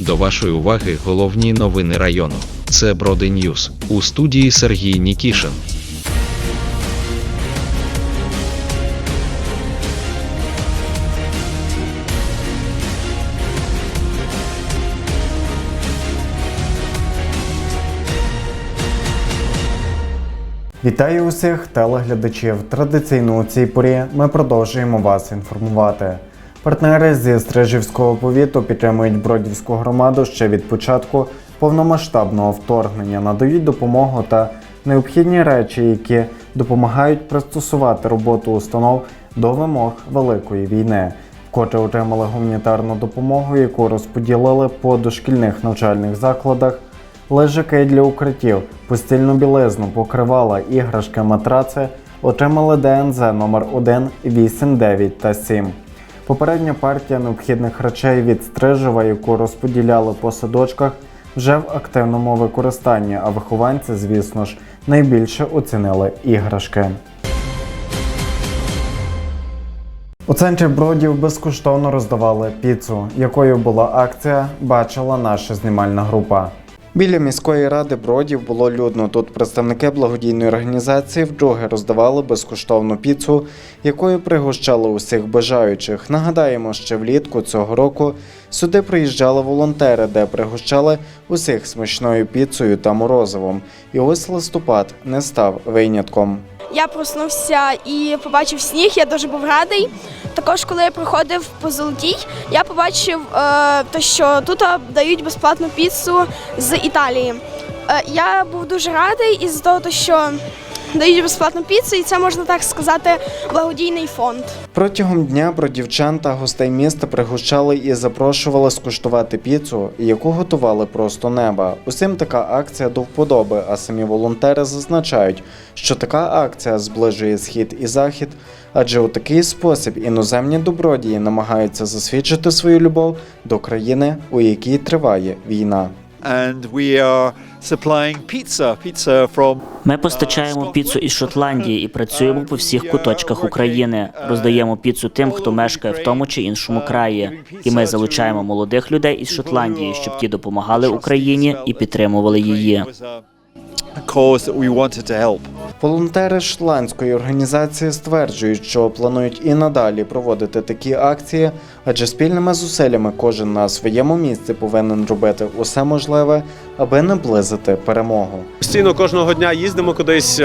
До вашої уваги головні новини району. Це Броди Ньюс у студії Сергій Нікішин. Вітаю усіх телеглядачів. Традиційно у цій порі ми продовжуємо вас інформувати. Партнери зі Стрижівського повіту підтримують Бродівську громаду ще від початку повномасштабного вторгнення, надають допомогу та необхідні речі, які допомагають пристосувати роботу установ до вимог великої війни. Вкотре отримали гуманітарну допомогу, яку розподілили по дошкільних навчальних закладах лежаки для укриттів, постільну білизну, покривала, іграшки, матраци отримали ДНЗ номер 1, 8, 9 та 7. Попередня партія необхідних речей від Стрижева, яку розподіляли по садочках, вже в активному використанні, а вихованці, звісно ж, найбільше оцінили іграшки. У центрі Бродів безкоштовно роздавали піцу, якою була акція, бачила наша знімальна група. Біля міської ради Бродів було людно. Тут представники благодійної організації вдруге роздавали безкоштовну піцу, якою пригощали усіх бажаючих. Нагадаємо, ще влітку цього року сюди приїжджали волонтери, де пригощали усіх смачною піцею та морозивом. І ось листопад не став винятком. Я проснувся і побачив сніг. Я дуже був радий. Також, коли я приходив по золотій, я побачив, е, те, що тут дають безплатну піцу з Італії. Е, я був дуже радий із того, що дають безплатну піцу, і це можна так сказати благодійний фонд. Протягом дня бродівчан та гостей міста пригощали і запрошували скуштувати піцу, яку готували просто неба. Усім така акція до вподоби, а самі волонтери зазначають, що така акція зближує схід і захід, адже у такий спосіб іноземні добродії намагаються засвідчити свою любов до країни, у якій триває війна. And we are supplying pizza, pizza from Ми постачаємо піцу із Шотландії і працюємо по всіх куточках України. Роздаємо піцу тим, хто мешкає в тому чи іншому краї. І ми залучаємо молодих людей із Шотландії, щоб ті допомагали Україні і підтримували її. Cause that we wanted to help. Волонтери шотландської організації стверджують, що планують і надалі проводити такі акції, адже спільними зусиллями кожен на своєму місці повинен робити усе можливе, аби наблизити перемогу. Постійно кожного дня їздимо кудись,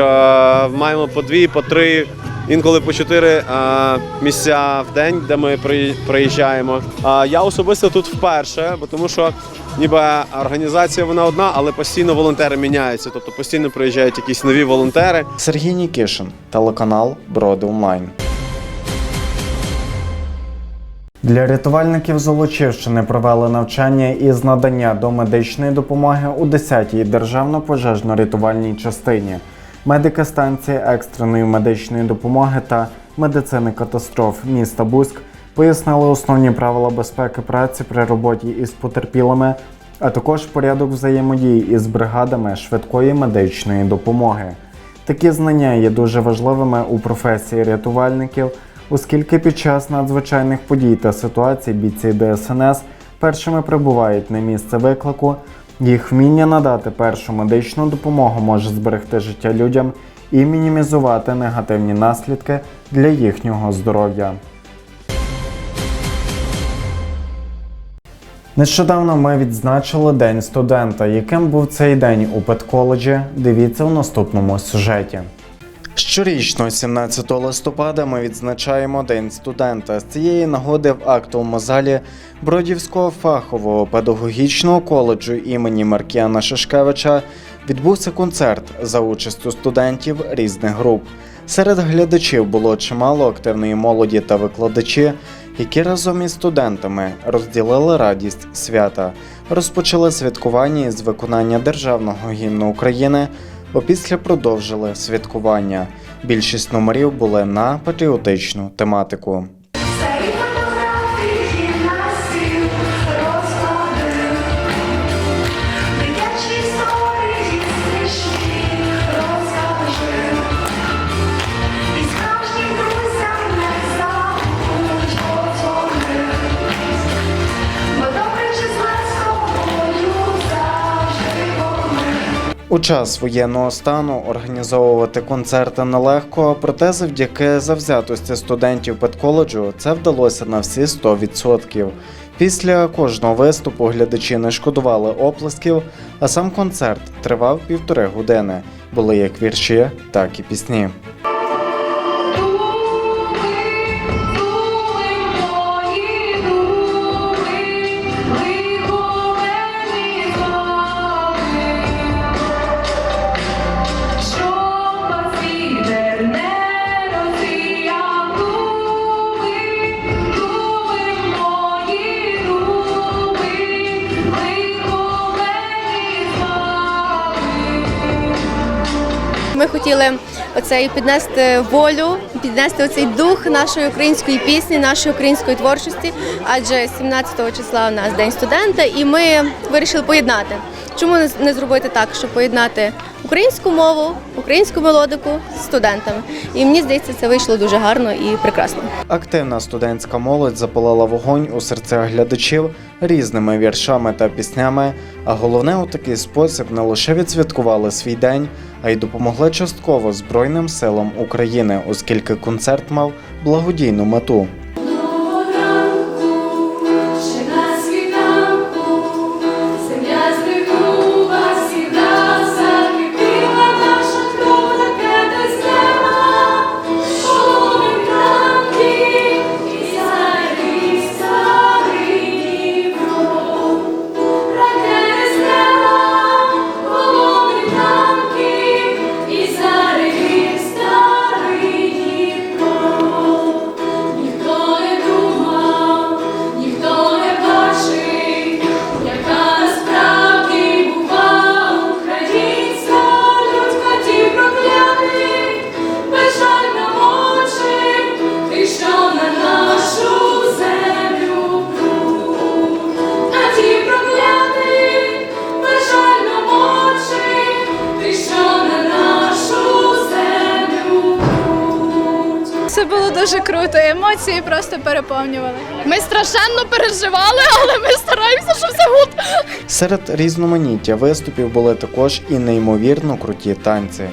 маємо по дві, по три, інколи по чотири місця в день, де ми приїжджаємо. Я особисто тут вперше, бо тому що ніби організація вона одна, але постійно волонтери міняються. Тобто постійно приїжджають якісь нові волонтери. Сергій Нікішин, телеканал Броди Онлайн. Для рятувальників Золочівщини провели навчання із надання домедичної допомоги у 10-й державно-пожежно-рятувальній частині. Медики станції екстреної медичної допомоги та медицини катастроф міста Буськ пояснили основні правила безпеки праці при роботі із потерпілими, а також порядок взаємодії із бригадами швидкої медичної допомоги. Такі знання є дуже важливими у професії рятувальників, оскільки під час надзвичайних подій та ситуацій бійці ДСНС першими прибувають на місце виклику. Їх вміння надати першу медичну допомогу може зберегти життя людям і мінімізувати негативні наслідки для їхнього здоров'я. Нещодавно ми відзначили День студента. Яким був цей день у педколеджі? Дивіться у наступному сюжеті. Щорічно, 17 листопада, ми відзначаємо День студента. З цієї нагоди в актовому залі Бродівського фахового педагогічного коледжу імені Маркіана Шишкевича відбувся концерт за участю студентів різних груп. Серед глядачів було чимало активної молоді та викладачі, які разом із студентами розділили радість свята, розпочали святкування із виконання державного гімну України. Опісля продовжили святкування. Більшість номерів були на патріотичну тематику. У час воєнного стану організовувати концерти нелегко, проте завдяки завзятості студентів педколеджу це вдалося на всі 100%. Після кожного виступу глядачі не шкодували оплесків, а сам концерт тривав півтори години. Були як вірші, так і пісні. Хотіли оцей піднести волю, піднести оцей дух нашої української пісні, нашої української творчості. Адже 17 числа у нас день студента, і ми вирішили поєднати. Чому не- зробити так, щоб поєднати українську мову, українську мелодику з студентами? І мені здається, це вийшло дуже гарно і прекрасно. Активна студентська молодь запалила вогонь у серцях глядачів різними віршами та піснями. А головне, у такий спосіб не лише відсвяткували свій день, а й допомогли частково Збройним силам України, оскільки концерт мав благодійну мету. Дуже круто. Емоції просто переповнювали. Ми страшенно переживали, але ми стараємося, щоб все гуд. Серед різноманіття виступів були також і неймовірно круті танці.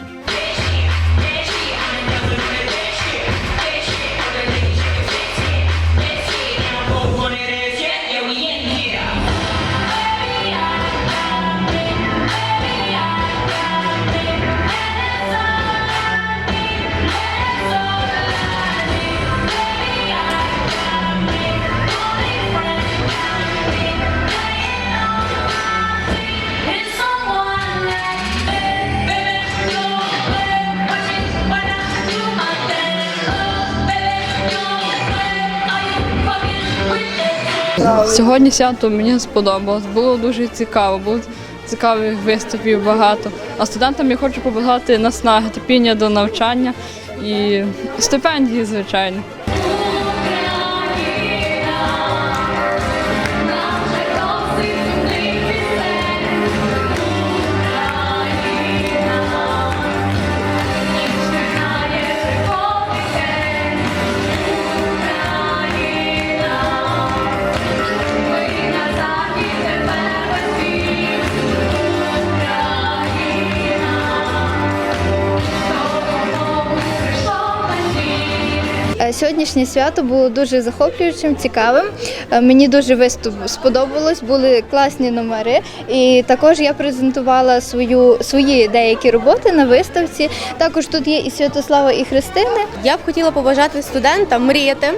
Сьогодні свято мені сподобалось. Було дуже цікаво. Було цікавих виступів багато. А студентам я хочу побажати наснаги, терпіння до навчання і стипендії, звичайно. Сьогоднішнє свято було дуже захоплюючим, цікавим. Е, Мені дуже виступ сподобалось, були класні номери. І також я презентувала свою, свої деякі роботи на виставці. Також тут є і Святослава, і Христини. Я б хотіла побажати студентам мріяти,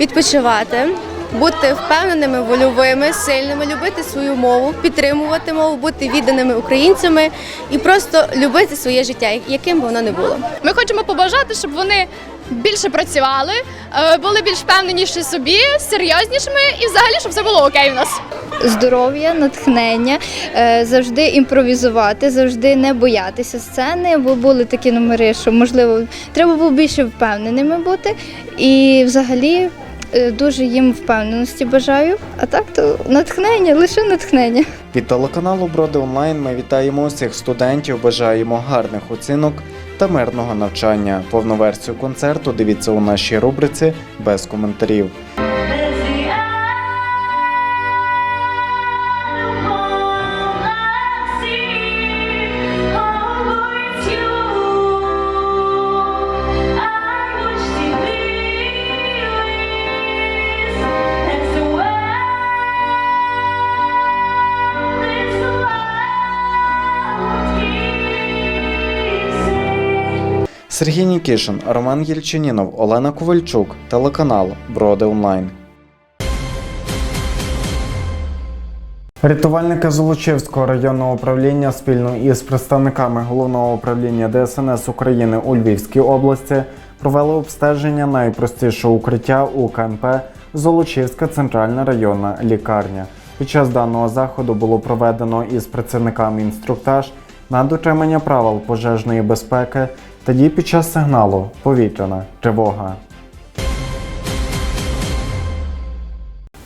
відпочивати. Бути впевненими, вольовими, сильними, любити свою мову, підтримувати мову, бути відданими українцями і просто любити своє життя, яким би воно не було. Ми хочемо побажати, щоб вони більше працювали, е, були більш впевненіші собі, серйознішими і взагалі, щоб все було окей в нас. здоров'я, натхнення, е, завжди імпровізувати, завжди не боятися сцени, бо були такі номери, що можливо треба було більше впевненими бути. І взагалі е, дуже їм впевненості бажаю. А так то натхнення, лише натхнення. Від телеканалу Броди Онлайн ми вітаємо усіх студентів, бажаємо гарних оцінок та мирного навчання. Повну версію концерту дивіться у нашій рубриці без коментарів. Сергій Нікішин, Роман Єльчинінов, Олена Ковальчук, телеканал Броди Онлайн. Рятувальники Золочівського районного управління спільно із представниками головного управління ДСНС України у Львівській області провели обстеження найпростішого укриття у КНП Золочівська центральна районна лікарня. Під час даного заходу було проведено із працівниками інструктаж на дотримання правил пожежної безпеки та дій під час сигналу повітряна тривога.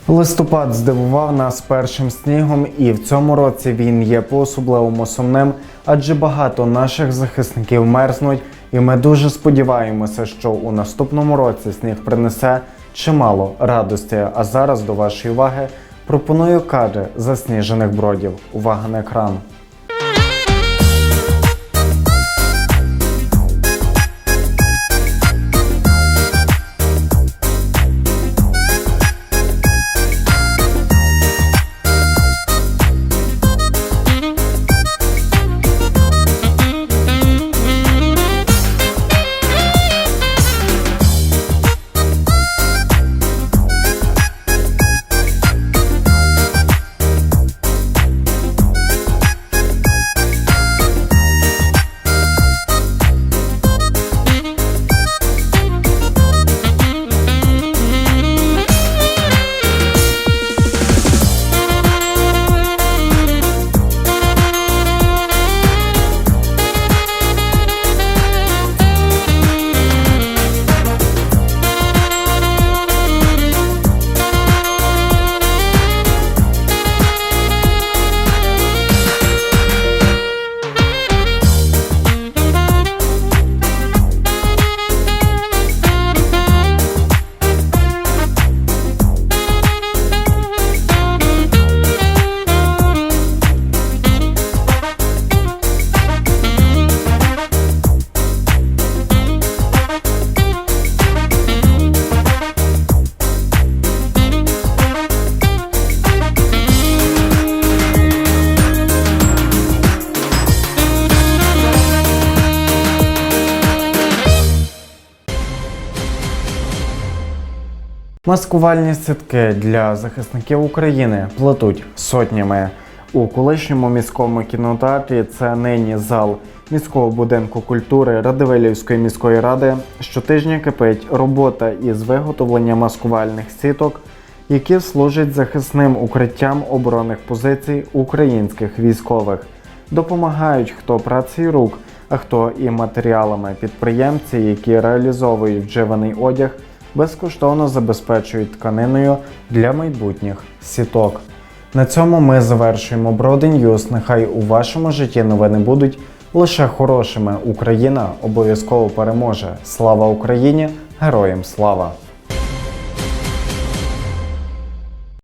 Листопад здивував нас першим снігом, і в цьому році він є по-особливому сумним, адже багато наших захисників мерзнуть, і ми дуже сподіваємося, що у наступному році сніг принесе чимало радості. А зараз до вашої уваги пропоную кадри засніжених бродів. Увага на екран. Маскувальні сітки для захисників України плетуть сотнями. У колишньому міському кінотеатрі це нині зал міського будинку культури Радивилівської міської ради. Щотижня кипить робота із виготовлення маскувальних сіток, які служать захисним укриттям оборонних позицій українських військових. Допомагають хто працею рук, а хто і матеріалами. Підприємці, які реалізовують вживаний одяг, безкоштовно забезпечують тканиною для майбутніх сіток. На цьому ми завершуємо Ньюс. Нехай у вашому житті новини будуть лише хорошими. Україна обов'язково переможе. Слава Україні! Героям слава!